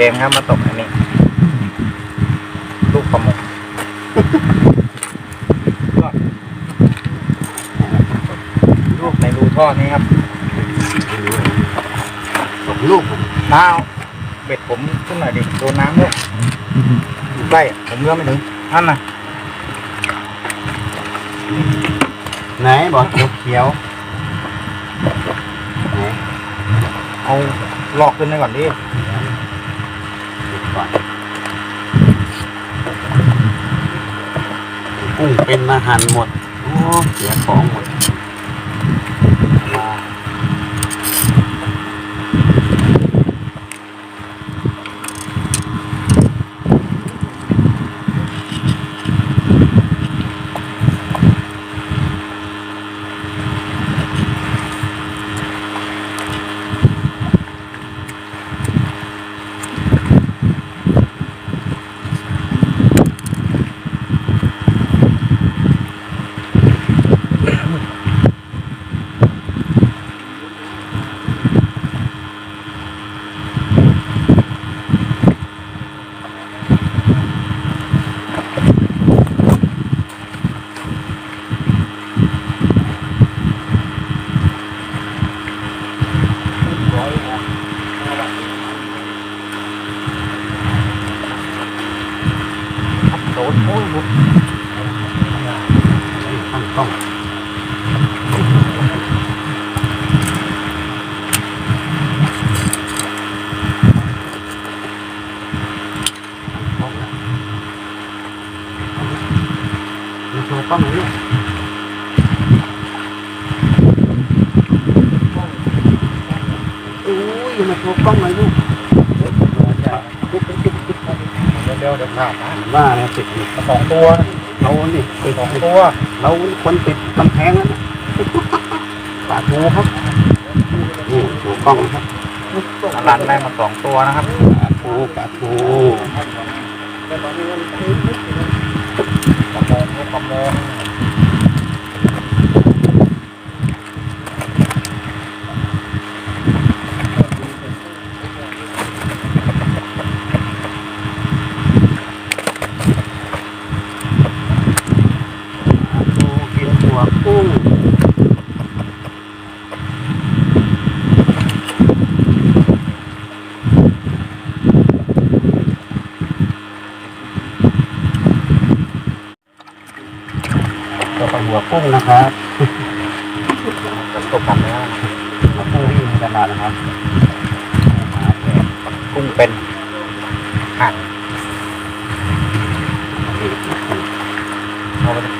กมครับมาตกอันนี้ ลูกปลาหมกลูกในรูท่อนี้ครับสองลูกน้าวเบ็ดผมขึ้นหน่อยดิโดนน้ำด้วยใกล้ผมเลือกไม่ถึงนั่นน่ะไหนบอกเขียวเขียวไหนเอาลอกขึ้นไปก่อนดิดูก่อน กุ้งเป็นอาหารหมดโอ้เสียของหมดมา โดนโอ้ยบุกตั้งกล้องมาโชว์กล้องหน่อยลูกโอ้ยมาโชว์กล้องหน่อยลูก เร็วๆเดี๋ยวพลาดนะว่าเนี่ยติดอยู่สองตัวนะเรานี่ติดสองตัว เราคนติดกำแพงแล้วนะปาดงูครับนี่ดูกล้องครับอลันได้มาสองตัวนะครับปาดงูปาดงูกระมงลูกกระมง ปาดงูกินหัวกุ้งตัวปลาหัวกุ้งนะครับ จะตกกันแล้ว หัวกุ้งที่มีตลาดนะครับมาแจก กุ้งเป็นหัก นี่หัวกุ้ง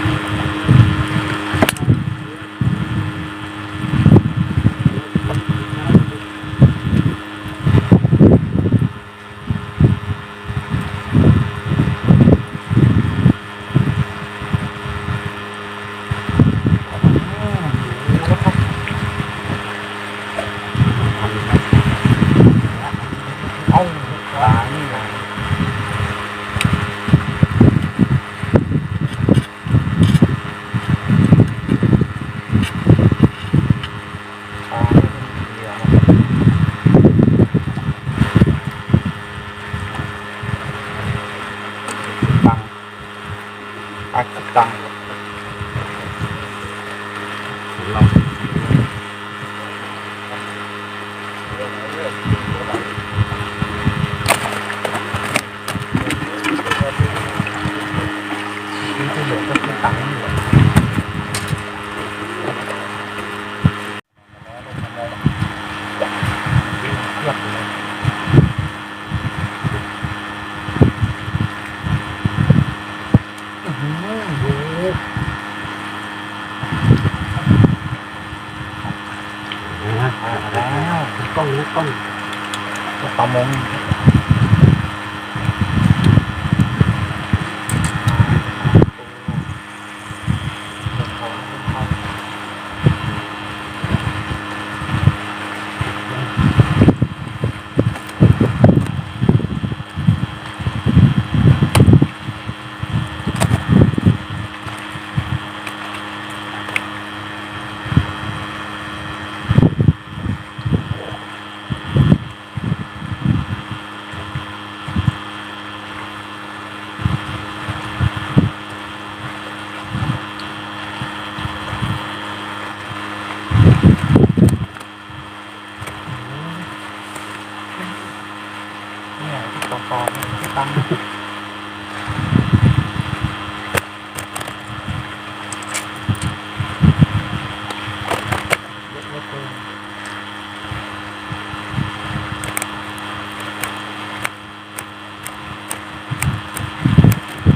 เอาไปกินได้ไหม เอาปลานี่นะปลาเดียวตังปลาคิดตัง ของเรา ที่ที่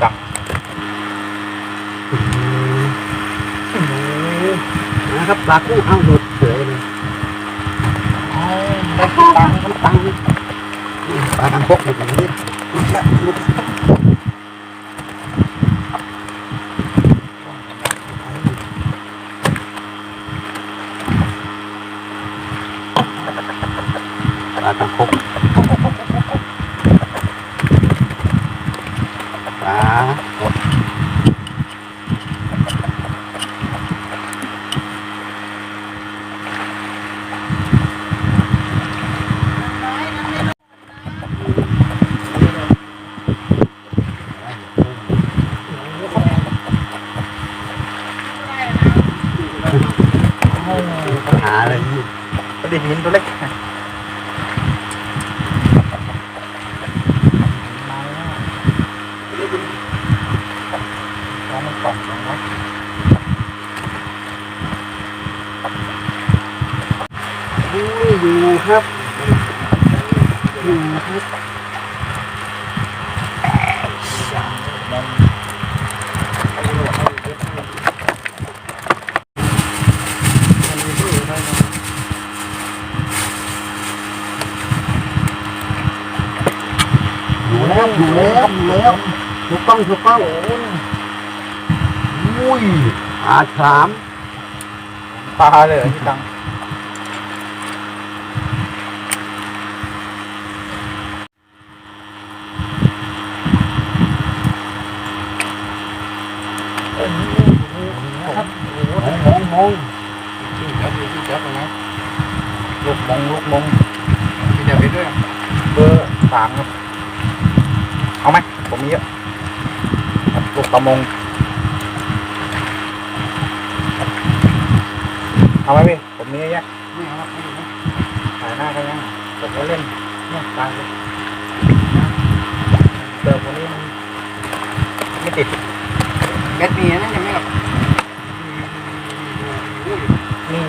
ตังนะครับปลาคู่เอาหลุดเฉยเลยได้กี่ตังค์น้ำตังปลาทางพกหลุดอย่างนี้หลุดปลาทางพก ปลาหมด หาเลย ประดิษฐ์หินตัวเล็กแล้วมันกล่องอย่างไร อยู่ ครับอยู่ครับอยู่แล้วอยู่แล้วอยู่แล้วถูกต้องถูกต้องอุ้ยอาฉามปลาเลยเหร อพี่ตังมองมองลูกมงลูกมงมีเดี๋ยวไปด้วยเบอร์สามครับเอาไหมผมมีเยอะลูกประมงเอาไหมพี่ผมมีเยอะแยะไม่เอาครับไม่เอาถ่ายหน้ากันยังผมก็เล่นเนี่ยตายเลยเติมวันนี้มันไม่ติดเบ็ดมีนะยังไม่หรอก นี่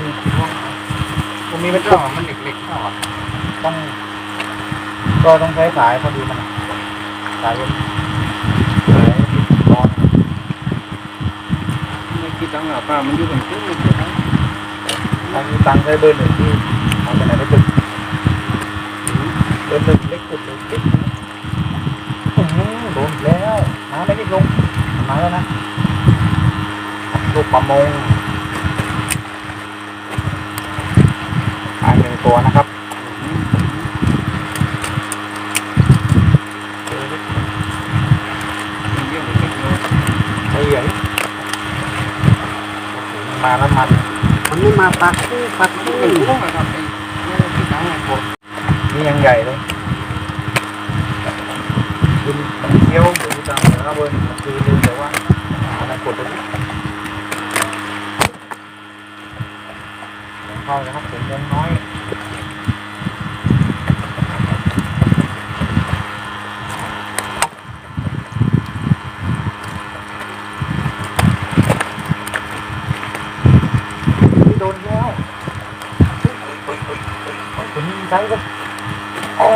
ผมมีเป็นก็ตัวมันเล็กๆก็ต้อง ก็ต้องใช้สายพอดีมันอะสายเป็นสายร้อนไม่คิดตั้งหรอกป้ามันอยู่บนตู้ทางมีตังค์ใช้เบอร์หนึ่งที่เอาไปไหนไม่ถึงเบอร์หนึ่งเล็กสุดเลยติ๊กอื้อหือโดนอีกแล้วน้ำไม่ได้ลงมาแล้วนะลูกประมงหายหนึ่ง ตัวนะครับไอ้ใหญ่มาแล้วมันมันไม่มาปลาคู่ปลาคู่พวกนะครับไอ้เนี่ยที่ตั้งไอ้พวกนี่ยังใหญ่เลยกินเที่ยวดูจังเลยนะเบิร์นคือดูแต่ว่าอะไรกดตรงนี้เข้านะครับผมยังน้อยโดนแล้ว คุณใช้ก็โอ้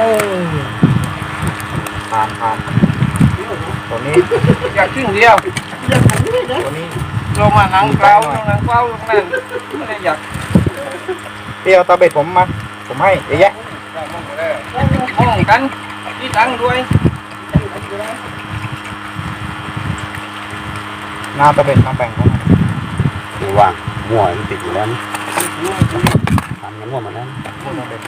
ผ่านผ่านตัวนี้อยากขึ้นเดียวตัวนี้ลงมาหนังเปล่าลงหนังเปล่าลงนั่นไม่ได้อยากเที่ยวตาเบ็ดผมมา ผมให้เยอะแยะมองกันที่ตั้งด้วยหน้าตาเบ็ดมาแบ่งเขาหน่อยดูว่าหัวมันติดอยู่แล้วทำมันหัวมันแล้วตาเบ็ด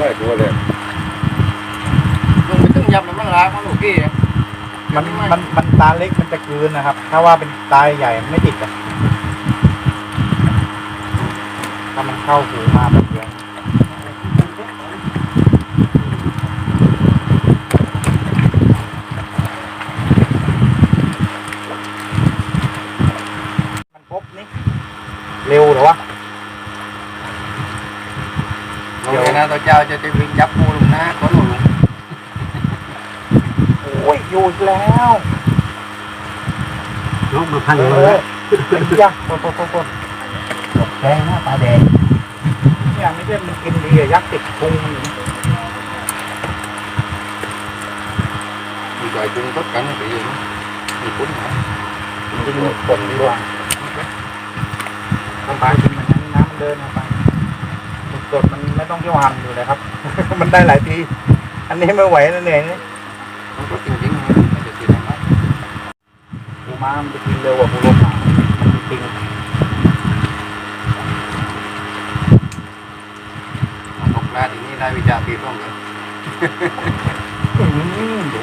ร้อยตัวเลยลงไปตึ้งยับแล้วมันลากมันโอเคมันมันมันตาเล็กมันจะกลืนนะครับ ถ้าว่าเป็นตาใหญ่มันไม่ติดอะถ้ามันเข้าหูมาแบบเดียว เจ้าจะได้วิ่งจับปูลงนะขอหนูลุโอ้ยอยู่แล้วน้องมาพันมาแล้วจ้ะปนปนปนปนหแดงนะปลาแดงอย่างนี้เรื่องมันกินดีอะยักษ์ติดพุงมีใจจุงรถกันไปยังมีปุ้นหรอมันจะมีคนดีกว่าน้ำปลาจริงมันน้ำเดินน้ำปลา กดมันไม่ต้องเที่ยวหันอยู่เลยครับ มันได้หลายที อันนี้ไม่ไหวแล้วเหนื่อยนี่ không có tiền chính không để tiền làm ปูม้ามันจะกินเร็วกว่าปูโลมามันจริง học ra thì như đây bây giờ tiền không rồi อื้อหือดู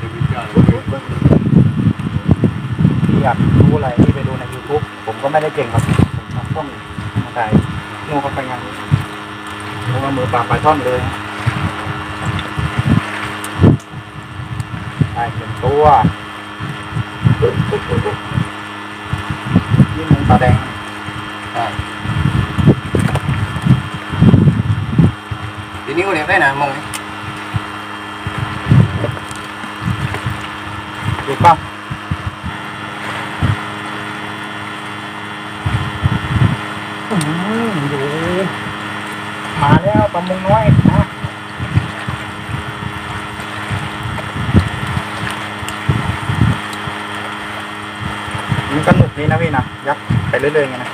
để bây giờ อยากรู้อะไรที่ไปดูใน YouTube ผมก็ไม่ได้เก่งครับผมทำต้องมาถ่ายงูเขาไปงาน มือมือปลาปลาท่อนเลยได้หนึ่งตัวนี่มือปลาแดงใช่ทีนี้เราเรียกได้นะมองดูป่ะ มาแล้วปลามงน้อยนะมันสนุกดีนะพี่นะ ยักไปเรื่อยๆไงนะ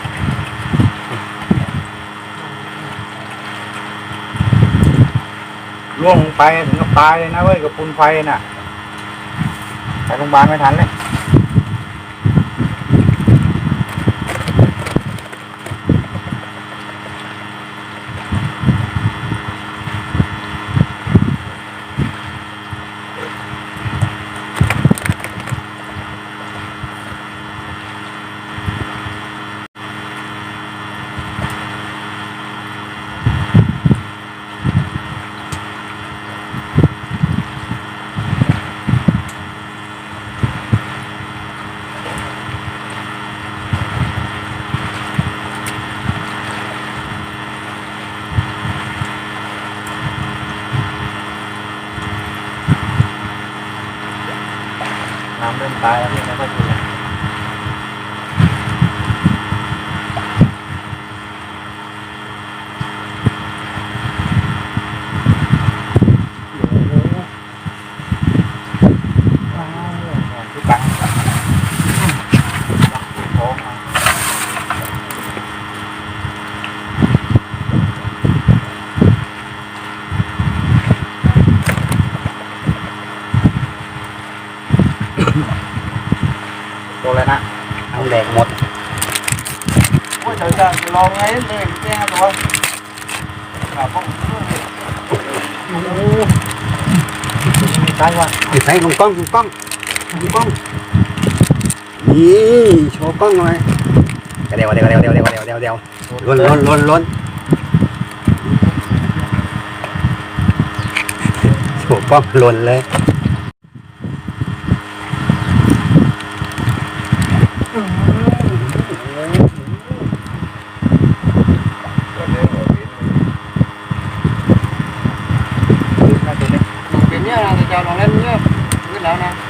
ล่วงลงไปถึงกับตายเลยนะเว้ยกับปุนไฟน่ะ ไปโรงพยาบาลไม่ทันเลย ตายแล้วพี่ไม่ค่อยดีแล้วว้าวพี่ตังค์ท้องมาตัวอะไรนะ ทั้งแดงหมด โอ้ยเดี๋ยวจะลองไงเลยแจ้งตัวครับผมโอ้โห มีไส้ว่ะติดใส่ลงกล้องลงกล้องลงกล้องนี่โช chào bọn em nhé. Biết nào nào